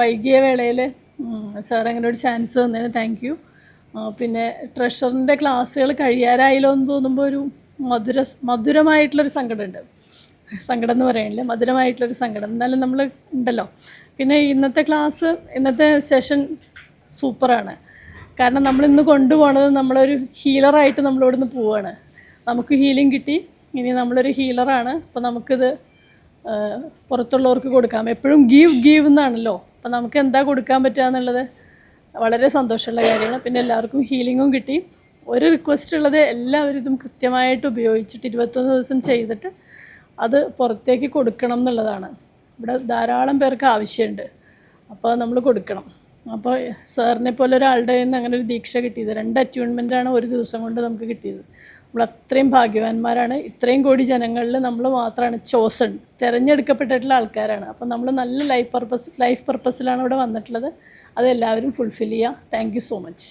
വൈകിയ വേളയിൽ സാർ അങ്ങനെ ഒരു ചാൻസ് തന്നതിന് താങ്ക് യു പിന്നെ ട്രഷറിന്റെ ക്ലാസ്സുകൾ കഴിയാറായില്ലോ എന്ന് തോന്നുമ്പോൾ ഒരു മധുര മധുരമായിട്ടുള്ളൊരു സങ്കടമുണ്ട്. സങ്കടം എന്ന് പറയാനില്ല മധുരമായിട്ടുള്ളൊരു സങ്കടം. എന്നാലും നമ്മൾ ഉണ്ടല്ലോ. പിന്നെ ഇന്നത്തെ ക്ലാസ് ഇന്നത്തെ സെഷൻ സൂപ്പറാണ്. കാരണം നമ്മൾ ഇന്ന് കൊണ്ടുപോകണത് നമ്മളൊരു ഹീലറായിട്ട് നമ്മളിവിടെ നിന്ന് പോവുകയാണ് നമുക്ക് ഹീലിംഗ് കിട്ടി. ഇനി നമ്മളൊരു ഹീലറാണ് അപ്പോൾ നമുക്കിത് പുറത്തുള്ളവർക്ക് കൊടുക്കാം. എപ്പോഴും ഗീവ് ഗീവ് എന്നാണല്ലോ. അപ്പോൾ നമുക്ക് എന്താ കൊടുക്കാൻ പറ്റുക എന്നുള്ളത് വളരെ സന്തോഷമുള്ള കാര്യമാണ്. പിന്നെ എല്ലാവർക്കും ഹീലിങ്ങും കിട്ടി. ഒരു റിക്വസ്റ്റ് ഉള്ളത് എല്ലാവരും ഇതും കൃത്യമായിട്ട് ഉപയോഗിച്ചിട്ട് ഇരുപത്തൊന്ന് ദിവസം ചെയ്തിട്ട് അത് പുറത്തേക്ക് കൊടുക്കണം എന്നുള്ളതാണ്. ഇവിടെ ധാരാളം പേർക്ക് ആവശ്യമുണ്ട്. അപ്പോൾ നമ്മൾ കൊടുക്കണം. അപ്പോൾ സാറിനെ പോലെ ഒരാളുടെ നിന്ന് അങ്ങനെ ഒരു ദീക്ഷ കിട്ടിയത്. രണ്ട് അച്ചീവ്മെന്റാണ് ഒരു ദിവസം കൊണ്ട് നമുക്ക് കിട്ടിയത്. നമ്മൾ അത്രയും ഭാഗ്യവാന്മാരാണ്. ഇത്രയും കോടി ജനങ്ങളിൽ നമ്മൾ മാത്രമാണ് ചോസൺ തിരഞ്ഞെടുക്കപ്പെട്ടിട്ടുള്ള ആൾക്കാരാണ്. അപ്പോൾ നമ്മൾ നല്ല ലൈഫ് പർപ്പസ് ലൈഫ് പർപ്പസിലാണ് ഇവിടെ വന്നിട്ടുള്ളത്. അതെല്ലാവരും ഫുൾഫിൽ ചെയ്യുക താങ്ക് സോ മച്ച്